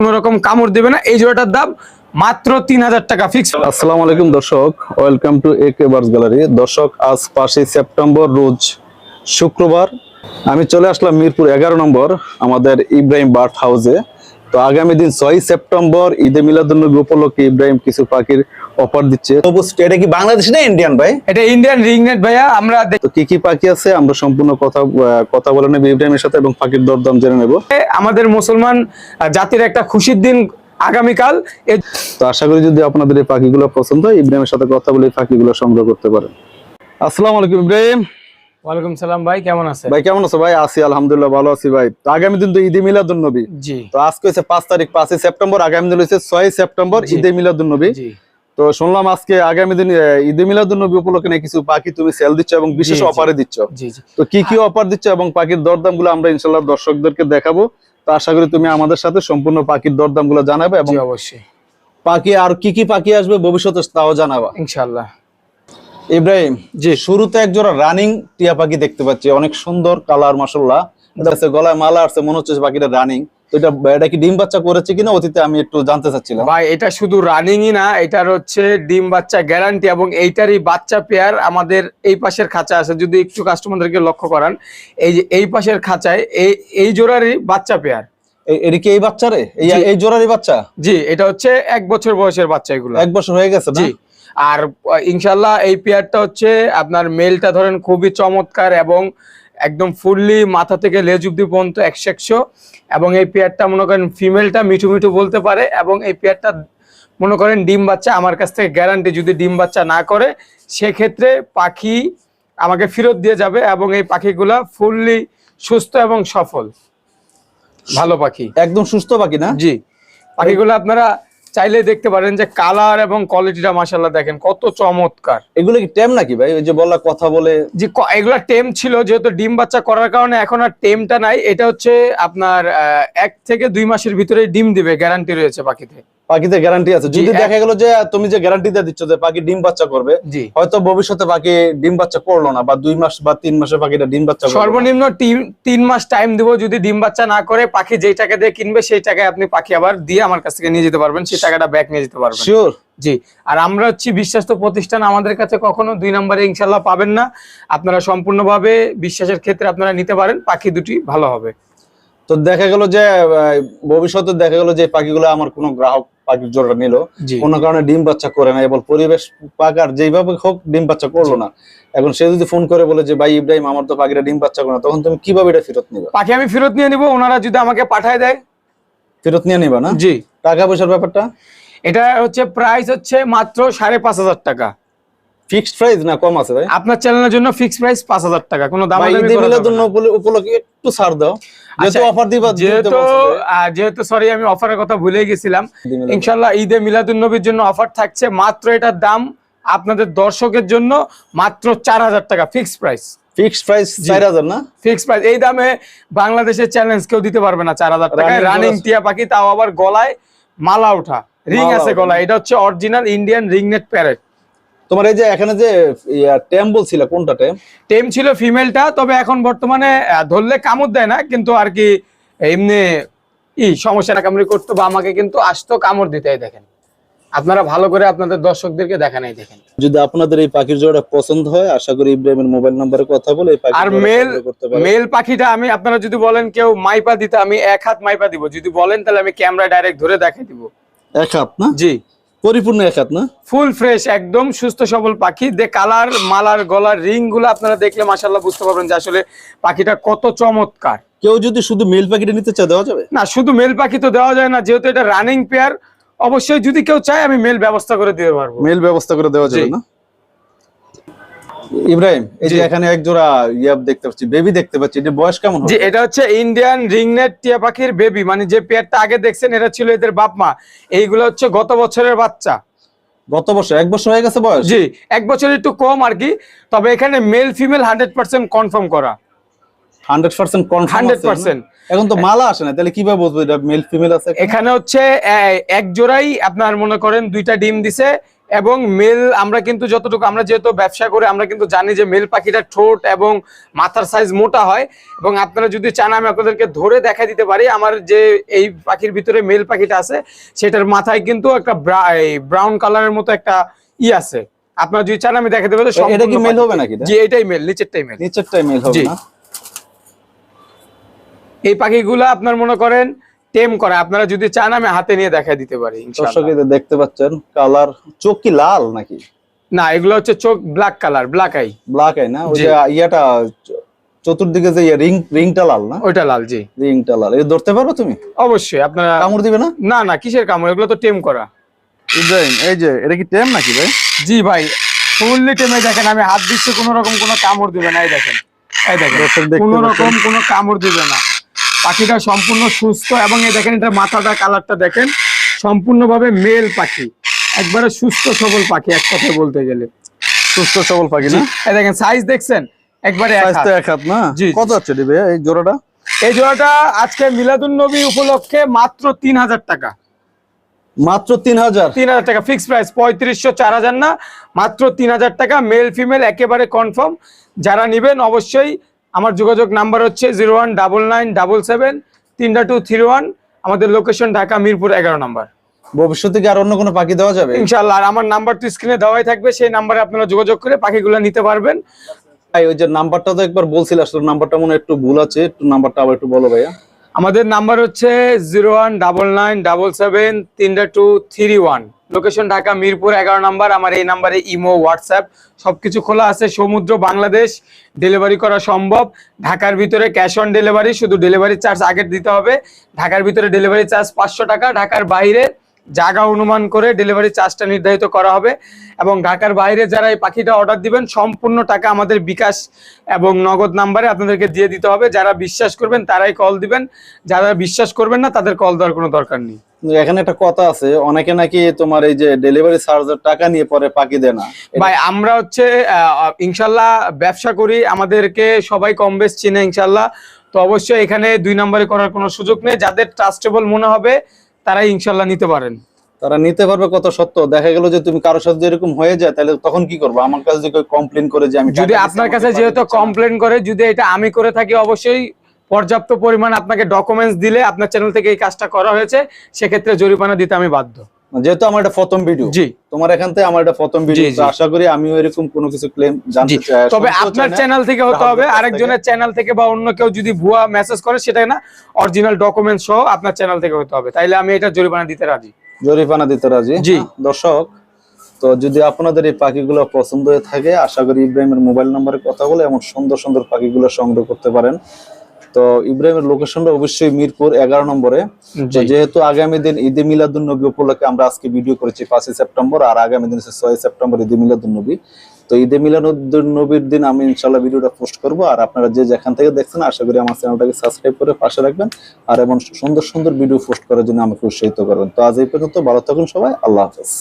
কোনো রকম কামড় দেবে না। এই জোড়াটার দাম মাত্র তিন হাজার টাকা ফিক্স আসসালামু আলাইকুম দর্শক welcome to A K birds gallery দর্শক, আজ পাঁচই সেপ্টেম্বর, রোজ শুক্রবার। আমি চলে আসলাম মিরপুর এগারো নম্বর, আমাদের ইব্রাহিম বার্ট হাউসে তো আগামী দিন ছয় সেপ্টেম্বর ঈদে মিলাদুন্নবী উপলক্ষে ইব্রাহিম কিছু পাখির অফার দিচ্ছে। অবশ্যই এটা কি বাংলাদেশ না ইন্ডিয়ান ভাই? এটা ইন্ডিয়ান রিংনেট ভাইয়া আমরা তো কি কি পাখি আছে? আমরা সম্পূর্ণ কথা কথা বলে নেব ইব্রাহিমের সাথে এবং পাখির দরদাম জেনে নেব। আমাদের মুসলমান জাতির একটা খুশির দিন আগামীকাল। তো আশা করি যদি আপনাদের এই পাখিগুলো পছন্দ হয় ইব্রাহিমের সাথে কথা বলে পাখিগুলো সংগ্রহ করতে পারেন। আসসালামু আলাইকুম ইব্রাহিম। ওয়ালাইকুম সালাম ভাই কেমন আছেন? ভাই কেমন আছো? ভাই আছি আলহামদুলিল্লাহ ভালো আছি ভাই। তো আগামী দিন তো ঈদে মিলাদুন নবী। জি। তো আজকে হচ্ছে পাঁচ তারিখ পাঁচই সেপ্টেম্বর আগামী দিন হচ্ছে ছয় সেপ্টেম্বর ঈদে মিলাদুন নবী। জি। তো শুনলাম আজকে আগামী দিন ঈদে মিলাদুন নবী উপলক্ষে নাকি কিছু পাখি তুমি সেল দিচ্ছ এবং বিশেষ। অফারে দিচ্ছ। তো কি কি অফার দিচ্ছ এবং পাখির দরদামগুলো আমরা ইনশাল্লাহ দর্শকদেরকে দেখাবো। তো আশা করি তুমি আমাদের সাথে সম্পূর্ণ পাখির দরদামগুলো জানাবে এবং অবশ্যই। পাখি আর কি কি পাখি আসবে ভবিষ্যতে তাও জানাবা। ইনশাল্লাহ ইব্রাহিম যে শুরুতে এক জোড়া রানিং টিয়া পাখি দেখতে পাচ্ছি। অনেক সুন্দর কালার মাসাল্লাহ গলায় মালা আসছে মনে হচ্ছে পাখিটা রানিং এটা এটা কি ডিম বাচ্চা করেছে কিনা অতীতে আমি একটু জানতে চাচ্ছিলাম। ভাই এটা শুধু রানিংই না এটার হচ্ছে ডিম বাচ্চা গ্যারান্টি এবং এইটারই বাচ্চা পেয়ার আমাদের এই পাশের খাঁচা আছে। যদি একটু কাস্টমারদেরকে লক্ষ্য করান এই যে এই পাশের খাঁচায় এই এই জোড়ারই বাচ্চা পেয়ার এই- এটা কি এই বাচ্চারে এই এই জোড়ারই বাচ্চা? জি এটা হচ্ছে এক বছর বয়সের বাচ্চা এগুলো। এক বছর হয়ে গেছে জি। আর ইনশাল্লাহ এই পেয়ারটা হচ্ছে আপনার মেলটা ধরেন খুবই চমৎকার এবং একদম ফুললি মাথা থেকে লেজ অব্দি পর্যন্ত একশো একশো এবং এই পেয়ারটা মনে করেন ফিমেলটা মিঠু মিঠু বলতে পারে এবং এই পেয়ারটা মনে করেন ডিম বাচ্চা আমার কাছ থেকে গ্যারান্টি যদি ডিম বাচ্চা না করে সেক্ষেত্রে পাখি আমাকে ফেরত দিয়ে যাবে এবং এই পাখিগুলা ফুললি সুস্থ এবং সফল। ভালো পাখি। একদম সুস্থ পাখি না? জি। পাখিগুলো আপনারা চাইলে দেখতে পারেন যে কালার এবং কোয়ালিটিটা মাসাল্লাহ দেখেন কত চমৎকার। এগুলো কি টেম নাকি ভাই? ওই যে বললা কথা বলে। যে এগুলা টেম ছিল যেহেতু ডিম বাচ্চা করার কারণে এখন আর টেমটা নাই। এটা হচ্ছে আপনার এক থেকে দুই মাসের ভিতরে ডিম দিবে গ্যারান্টি রয়েছে পাখিতে। পাখিতে গ্যারান্টি আছে। যদি দেখা গেল যে তুমি যে গ্যারান্টি দিয়ে দিচ্ছ যে পাখি ডিম বাচ্চা করবে হয়তো ভবিষ্যতে পাখি ডিম বাচ্চা করল না বা দুই মাস বা তিন মাসে পাখিটা ডিম বাচ্চা সর্বনিম্ন তিন- মাস টাইম দিব যদি ডিম বাচ্চা না করে পাখি যেই টাকা দিয়ে কিনবে সেই টাকায় আপনি পাখি আবার দিয়ে আমার কাছ থেকে নিয়ে যেতে পারবেন সেই টাকাটা ব্যাক নিয়ে যেতে পারবেন। শিওর জি আর আমরা হচ্ছি বিশ্বাস্ত প্রতিষ্ঠান আমাদের কাছে কখনো দুই নম্বরে ইনশাল্লাহ পাবেন না। আপনারা সম্পূর্ণভাবে বিশ্বাসের ক্ষেত্রে আপনারা নিতে পারেন পাখি দুটি ভালো হবে। তো দেখা গেল যে ভবিষ্যতে দেখা গেল যে পাখিগুলো আমার কোনো গ্রাহক পাখির জোড়া নিল। কোন কারণে ডিম বাচ্চা করে না এবং পরিবেশ পাকার যেভাবে হোক ডিম বাচ্চা করল না। এখন সে যদি ফোন করে বলে যে ভাই ইব্রাহিম আমার তো পাখিটা ডিম বাচ্চা করে না তখন তুমি কীভাবে এটা ফেরত নিবে? পাখি আমি ফেরত নিয়ে নিবো ওনারা যদি আমাকে পাঠায় দেয়। ফেরত নিয়ে নিবা না? জি। টাকা পয়সার ব্যাপারটা? এটা হচ্ছে প্রাইস হচ্ছে মাত্র সাড়ে পাঁচ হাজার টাকা। ফিক্সড প্রাইস না কম আছে ভাই? আপনার চ্যানেলের জন্য ফিক্স প্রাইস পাঁচ হাজার টাকা কোনো দাম নবী উপলক্ষে একটু ছাড় দাও। যেহেতু অফার দিবা যেহেতু যেহেতু সরি আমি অফারের কথা ভুলে গেছিলাম। ইনশাল্লাহ ঈদে মিলাদুন নবীর জন্য অফার থাকছে মাত্র এটার দাম আপনাদের দর্শকের জন্য মাত্র চার হাজার টাকা ফিক্স প্রাইস ফিক্সড প্রাইস জি। চার হাজার না? ফিক্স প্রাইস এই দামে বাংলাদেশের চ্যালেঞ্জ কেউ দিতে পারবে না চার হাজার টাকায়। রানিং টিয়া পাখি তাও আবার গলায় মালা ওঠা। রিং আছে গলায় এটা হচ্ছে original Indian ring neck parrot তোমার এই যে এখানে যে টেম বলছিল কোনটা টেম? টেম ছিল ফিমেলটা তবে এখন বর্তমানে ধরলে কামড় দেয় না কিন্তু আর কি এমনি ই সমস্যা না কামড়ি করতো বা আমাকে কিন্তু আসতো কামড় দিতে দেখেন। আপনারা ভালো করে আপনাদের দর্শকদেরকে দেখেন এই দেখেন। যদি আপনাদের এই পাখির জোড়া পছন্দ হয় আশা করি ইব্রাহিমের মোবাইল নাম্বারে কথা বলে এই পাখির আর মেল মেল পাখিটা আমি আপনারা যদি বলেন কেউ মাইপা দিতে আমি এক হাত মাইপা দিব। যদি বলেন তাহলে আমি ক্যামেরা ডাইরেক্ট ধরে দেখাই দিব। এক হাত না? জি। পরিপূর্ণ একাত না? ফুল ফ্রেশ একদম সুস্থ সবল পাখি। দে কালার মালার গলার রিংগুলো আপনারা দেখলে মাসাল্লাহ বুঝতে পারবেন যে আসলে পাখিটা কত চমৎকার। কেউ যদি শুধু মেল পাখিটা নিতে চায় দেওয়া যাবে? না শুধু মেল পাখি তো দেওয়া যায় না যেহেতু এটা রানিং পেয়ার অবশ্যই যদি কেউ চায় আমি মেল ব্যবস্থা করে দিতে পারব। মেল ব্যবস্থা করে দেওয়া যাবে না? ইব্রাহিম এই যে জি। এখানে এক জোড়া ইয়াব দেখতে পাচ্ছি বেবি দেখতে পাচ্ছি এটা বয়স কেমন হবে? এটা হচ্ছে ইন্ডিয়ান রিংনেট টিয়া পাখির বেবি মানে যে পেয়ারটা আগে দেখছেন এটা ছিল এদের বাপ মা। এইগুলো হচ্ছে গত বছরের বাচ্চা। গত বছর এক বছর হয়ে গেছে বয়স? জি এক বছর একটু কম আর কি তবে এখানে male female hundred percent confirm করা। হান্ড্রেড পার্সেন্ট হান্ড্রেড পার্সেন্ট এখন তো মালা আসে না তাহলে কীভাবে বুঝব এটা মেল ফিমেল আছে এখানে হচ্ছে এক জোড়াই আপনার মনে করেন দুইটা ডিম দিছে এবং মেল আমরা কিন্তু যতটুকু আমরা যেহেতু ব্যবসা করে আমরা কিন্তু জানি যে মেল পাখিটার ঠোঁট এবং মাথার সাইজ মোটা হয়। এবং আপনারা যদি চান আমি আপনাদেরকে ধরে দেখা দিতে পারি আমার যে এই পাখির ভিতরে মেল পাখিটা আছে সেটার মাথায় কিন্তু একটা ব্রাউন কালারের মতো একটা ই আছে। আপনারা যদি চান আমি দেখাতে পারি এটা কি মেল হবে নাকি? জি এটাই মেল নিচেরটাই মেল। নিচেরটাই মেল হবে জি। না? এই পাখিগুলো আপনার মনে করেন টেম করে আপনারা যদি চান আমি হাতে নিয়ে দেখাই দিতে পারি দেখতে পাচ্ছেন কালার চোখ কি লাল নাকি? না এগুলো হচ্ছে চোখ black colour black eye black eye না? ওই যে ইয়াটা চতুর্দিকে যে রিং রিংটা লাল না? ওইটা লাল জি। রিংটা লাল। এটা ধরতে পারবে তুমি? অবশ্যই আপনারা কামড় দিবে না? না না কিসের কামড়? এগুলো তো টেম করা। ইব্রাহিম এই যে এটা কি টেম নাকি ভাই? জি ভাই ফুললি টেমে দেখেন আমি হাত দিচ্ছি কোনো রকম কোনো কামড় দিবে না এই দেখেন। এই দেখেন কোনো রকম কোনো কামড় দিবে না। পাখিটা সম্পূর্ণ সুস্থ এবং এই দেখেন এটা মাথাটা কালারটা দেখেন সম্পূর্ণভাবে মেল পাখি। একবারে সুস্থ সবল পাখি এক কথায় বলতে গেলে। সুস্থ সবল পাখি না? এই দেখেন সাইজ দেখছেন? একবারে এক হাত। না? কত আছে দিবে এই জোড়াটা? এই জোড়াটা আজকে মিলাদুন নবী উপলক্ষে মাত্র তিন হাজার টাকা। মাত্র তিন হাজার? তিন হাজার টাকা ফিক্স প্রাইস পঁয়ত্রিশশো চার হাজার না? মাত্র তিন হাজার টাকা মেল ফিমেল একেবারে কনফার্ম যারা নেবেন অবশ্যই আমার যোগাযোগ নাম্বার হচ্ছে zero one double nine double seven তিনটা টু থ্রি ওয়ান। আমাদের লোকেশন ঢাকা মিরপুর এগারো নাম্বার। ভবিষ্যতে কি আর অন্য কোনো পাখি দেওয়া যাবে? ইনশাল্লাহ আর আমার নাম্বার তো স্ক্রিনে দেওয়াই থাকবে সেই নাম্বারে আপনারা যোগাযোগ করে পাখিগুলো নিতে পারবেন। ভাই ওই যে নাম্বারটা তো একবার বলছিল আসলে নাম্বারটা মনে একটু ভুল আছে একটু নাম্বারটা আবার একটু বলো ভাইয়া। আমাদের নাম্বার হচ্ছে zero one double nine double seven তিনটা two three one. Location Dhaka, Mirpur, এগারো নাম্বার। আমার এই নাম্বারে ইমো, হোয়াটসঅ্যাপ সব কিছু খোলা আছে। সমুদ্র, বাংলাদেশ, ডেলিভারি করা সম্ভব। ঢাকার ভিতরে ক্যাশ অন ডেলিভারি, শুধু ডেলিভারি চার্জ আগে দিতে হবে। ঢাকার ভিতরে ডেলিভারি চার্জ পাঁচশো টাকা। ঢাকার বাইরে জায়গা অনুমান করে ডেলিভারি চার্জটা নির্ধারিত করা হবে এবং ঢাকার বাইরে যারা এই পাখিটা অর্ডার দিবেন সম্পূর্ণ টাকা আমাদের বিকাশ এবং নগদ নাম্বারে আপনাদেরকে দিয়ে দিতে হবে। যারা বিশ্বাস করবেন তারাই কল দিবেন। যারা বিশ্বাস করবেন না তাদের কল দেওয়ার কোনো দরকার নেই। এখানে একটা কথা আছে অনেকে নাকি তোমার এই যে ডেলিভারি চার্জের টাকা নিয়ে পরে পাখি দেয় না। ভাই আমরা হচ্ছে ইনশাল্লাহ ব্যবসা করি আমাদেরকে সবাই কম বেশ চিনে ইনশাল্লাহ। তো অবশ্যই এখানে দুই নম্বরে করার কোনো সুযোগ নেই। যাদের ট্রাস্টেবল মনে হবে তারাই ইনশাল্লাহ নিতে পারেন। তারা নিতে পারবে কত সত্য? দেখা গেল যে তুমি কারোর সাথে এরকম হয়ে যায় তাহলে তখন কি করব? আমার কাছে যদি কমপ্লেন করে যে আমি যদি আপনার কাছে যেহেতু কমপ্লেন করে যদি এটা আমি করে থাকি অবশ্যই পর্যাপ্ত পরিমাণ আপনাকে ডকুমেন্টস দিলে আপনার চ্যানেল থেকে এই কাজটা করা হয়েছে সেক্ষেত্রে জরিমানা দিতে আমি বাধ্য। যেহেতু আমার এটা প্রথম ভিডিও জি। তোমার এখান থেকে আমার এটা প্রথম ভিডিও আশা করি আমিও এরকম কোনো কিছু ক্লেম জানতে চাই। তবে আপনার চ্যানেল থেকে হতে হবে আরেকজনের চ্যানেল থেকে বা অন্য কেউ যদি ভুয়া মেসেজ করে সেটা না অরিজিনাল ডকুমেন্ট সহ আপনার চ্যানেল থেকে হতে হবে। তাইলে আমি এটা জরিমানা দিতে রাজি। জরিমানা দিতে রাজি। জি। দর্শক তো যদি আপনাদের এই পাখিগুলো পছন্দ হয়ে থাকে আশা করি ইব্রাহিমের মোবাইল নম্বরে কথা বলে এমন সুন্দর সুন্দর পাখিগুলো সংগ্রহ করতে পারেন। তো ইব্রাহিমের লোকেশনটা অবশ্যই মিরপুর এগারো নম্বরে। যেহেতু আগামী দিন ঈদে মিলাদুন নবী উপলক্ষে আমরা আজকে ভিডিও করেছি পাঁচই সেপ্টেম্বর আর আগামী দিন হচ্ছে ছয় সেপ্টেম্বর ঈদে মিলাদুন নবী। তো ঈদে মিলাদুন নবীর দিন আমি ইনশাল্লাহ ভিডিওটা পোস্ট করব আর আপনারা যে যেখান থেকে দেখছেন আশা করি আমার চ্যানেলটাকে সাবস্ক্রাইব করে পাশে রাখবেন আর এমন সুন্দর সুন্দর ভিডিও পোস্ট করার জন্য আমাকে উৎসাহিত করবেন। তো আজ এই পর্যন্ত ভালো থাকুন সবাই আল্লাহ হাফেজ।